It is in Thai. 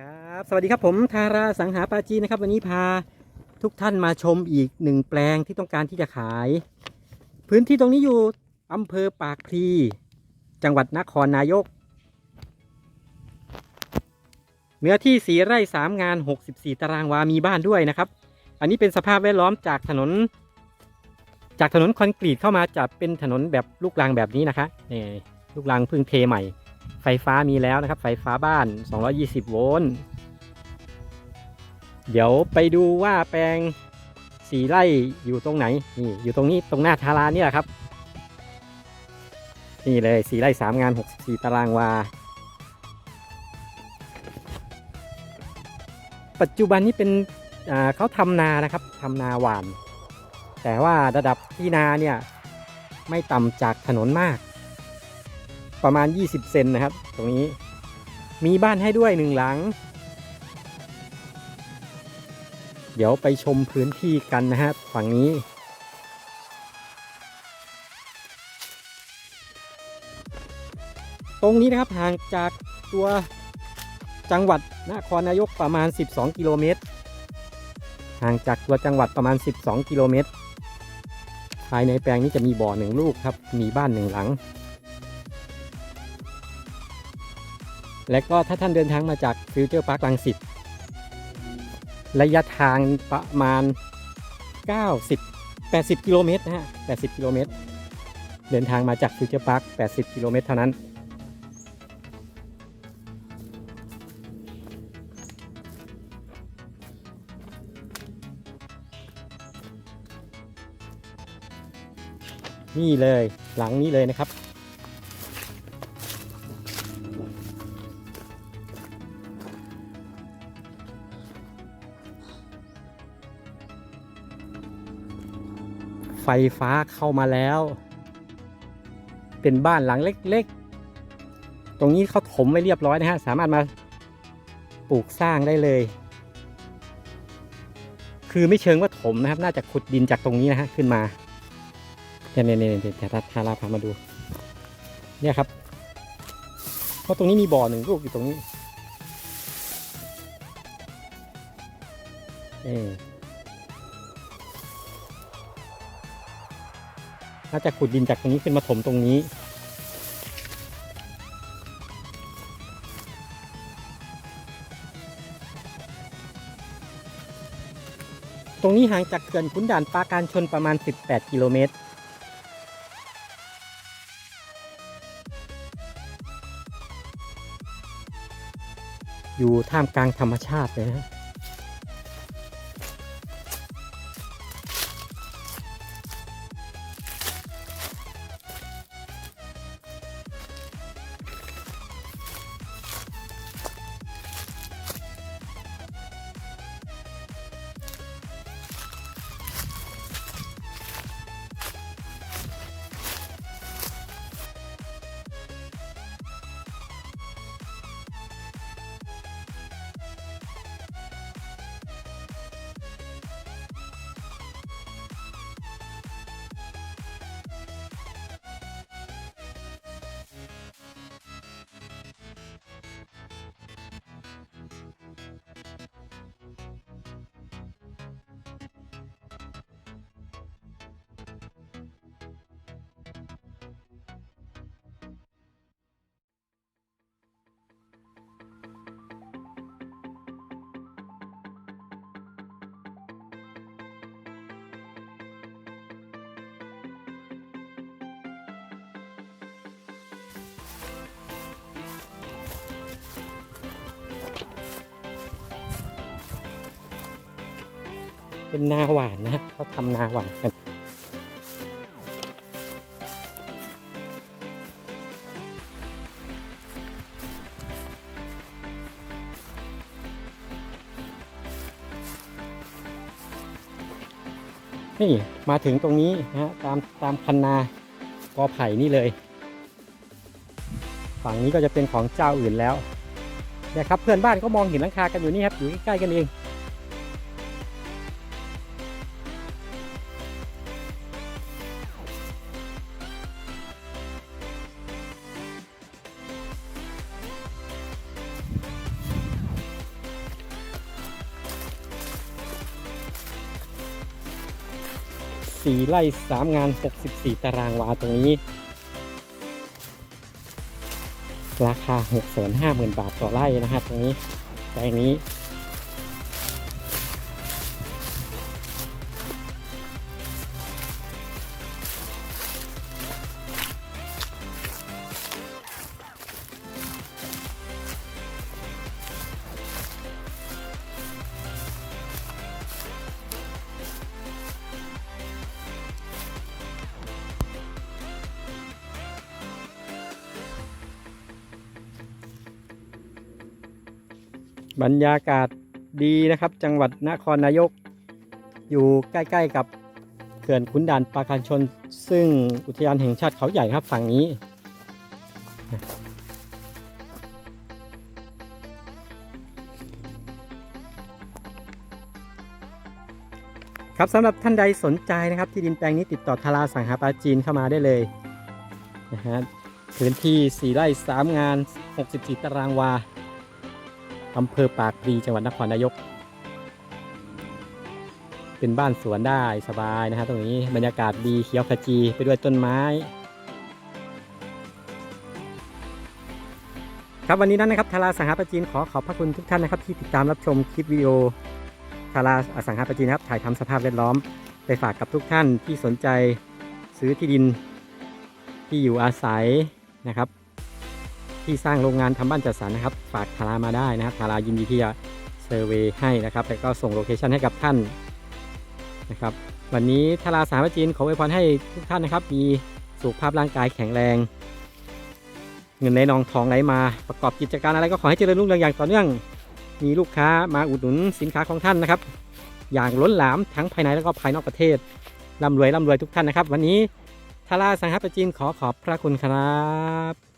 ครับสวัสดีครับผมทาราสังหาปาจีนะครับ วันนี้พาทุกท่านมาชมอีกหนึ่งแปลงที่ต้องการที่จะขาย พื้นที่ตรงนี้อยู่อำเภอปากพลีจังหวัดนครนายก เนื้อที่สีไร่สามงาน 64 ตารางวามีบ้านด้วยนะครับ อันนี้เป็นสภาพแวดล้อมจากถนน จากถนนคอนกรีตเข้ามาจะเป็นถนนแบบลูกรังแบบนี้นะคะนี่ลูกรังพึ่งเทใหม่ ไฟฟ้ามีแล้วนะครับ ไฟฟ้าบ้าน 220 โวลต์ เดี๋ยวไปดูว่าแปลงสีไร่อยู่ตรงไหน นี่อยู่ตรงนี้ตรงหน้าทารานี่แหละครับ นี่เลยสีไร่สามงาน 64 ตารางวา ปัจจุบันนี้เป็นเขาทำนานะครับทำนาหวาน แต่ว่าระดับที่นาเนี่ยไม่ต่ำจากถนนมาก ประมาณ 20 เซนนะครับ ตรงนี้มีบ้านให้ด้วยหนึ่งหลัง เดี๋ยวไปชมพื้นที่กันนะฮะฝั่งนี้ ตรงนี้นะครับห่างจากตัวจังหวัดนครนายกประมาณ 12 กิโลเมตร ห่างจากตัวจังหวัดประมาณ 12 กิโลเมตร ภายในแปลงนี้จะมีบ่อหนึ่งลูกครับ มีบ้านหนึ่งหลัง และก็ถ้าท่านเดินทางมาจากฟิวเจอร์พาร์คลังสิตระยะทางประมาณ 90 80 กิโลเมตรนะฮะ 80 กิโลเมตร เดินทางมาจากฟิวเจอร์พาร์ค 80 กิโลเมตรเท่านั้น นี่เลยหลังนี้เลยนะครับ ไฟฟ้าเข้ามาแล้ว เป็นบ้านหลังเล็กๆ ตรงนี้เขาถมไว้เรียบร้อยนะฮะ สามารถมาปลูกสร้างได้เลย คือไม่เชิงว่าถมนะครับ น่าจะขุดดินจากตรงนี้นะฮะขึ้นมาเนี่ยเนี่ยเนี่ยเดี๋ยวจะทาราพามาดู เนี่ยครับ เพราะตรงนี้มีบ่อหนึ่งลูกอยู่ตรงนี้ เออ น่าจะขุดดินจากตรงนี้ขึ้นมาถมตรงนี้ ตรงนี้ห่างจากเขื่อนขุนด่านปราการชนประมาณ 18 กิโลเมตรอยู่ท่ามกลางธรรมชาติเลยนะ เป็นนาหวานนะเขาทำนาหวานกันนี่มาถึงตรงนี้นะฮะตามตามคันนากอไผ่นี่เลย ฝั่งนี้ก็จะเป็นของเจ้าอื่นแล้วนี่ยครับเพื่อนบ้านก็มองเห็นหลังคากันอยู่นี่ครับอยู่ใกล้ๆกันเอง 4 ไร่ 3 งาน 64 ตารางวาตรงนี้ ราคา 650,000 บาทต่อไร่นะครับตรงนี้แปลงนี้ บรรยากาศดีนะครับ จังหวัดนครนายก อยู่ใกล้ๆกับเขื่อนขุนด่านปราการชน ซึ่งอุทยานแห่งชาติเขาใหญ่ครับฝั่งนี้ ครับสำหรับท่านใดสนใจนะครับ ที่ดินแปลงนี้ติดต่อทาราสังหาปลาจีนเข้ามาได้เลยนะฮะพื้นที่ 4 ไร่ 3 งาน 64 ตารางวา อำเภอปากพลีจังหวัดนครนายก เป็นบ้านสวนได้สบายนะฮะตรงนี้บรรยากาศดีเขียวขจีไปด้วยต้นไม้ ครับวันนี้นั้นนะครับทาราสังหาประจีนขอขอบพระคุณทุกท่านนะครับ ที่ติดตามรับชมคลิปวิดีโอทาราอสังหาประจีนนะครับถ่ายทำสภาพแวดล้อมไปฝากกับทุกท่านที่สนใจซื้อที่ดินที่อยู่อาศัยนะครับ ที่สร้างโรงงานทำบ้านจัดสรรนะครับ ฝากทารามาได้นะครับทารายินดีที่จะเซอร์เวยให้นะครับแล้วก็ส่งโลเคชันให้กับท่านนะครับ วันนี้ทาราสามจีนขออวยพรให้ทุกท่านนะครับ มีสุขภาพร่างกายแข็งแรง เงินไหลนองทองไหลมาประกอบกิจการอะไรก็ขอให้เจริญรุ่งเรืองอย่างต่อเนื่อง มีลูกค้ามาอุดหนุนสินค้าของท่านนะครับ อย่างล้นหลามทั้งภายในและก็ภายนอกประเทศร่ำรวยร่ำรวยทุกท่านนะครับ วันนี้ทาราสังหประจีนขอขอบพระคุณครับ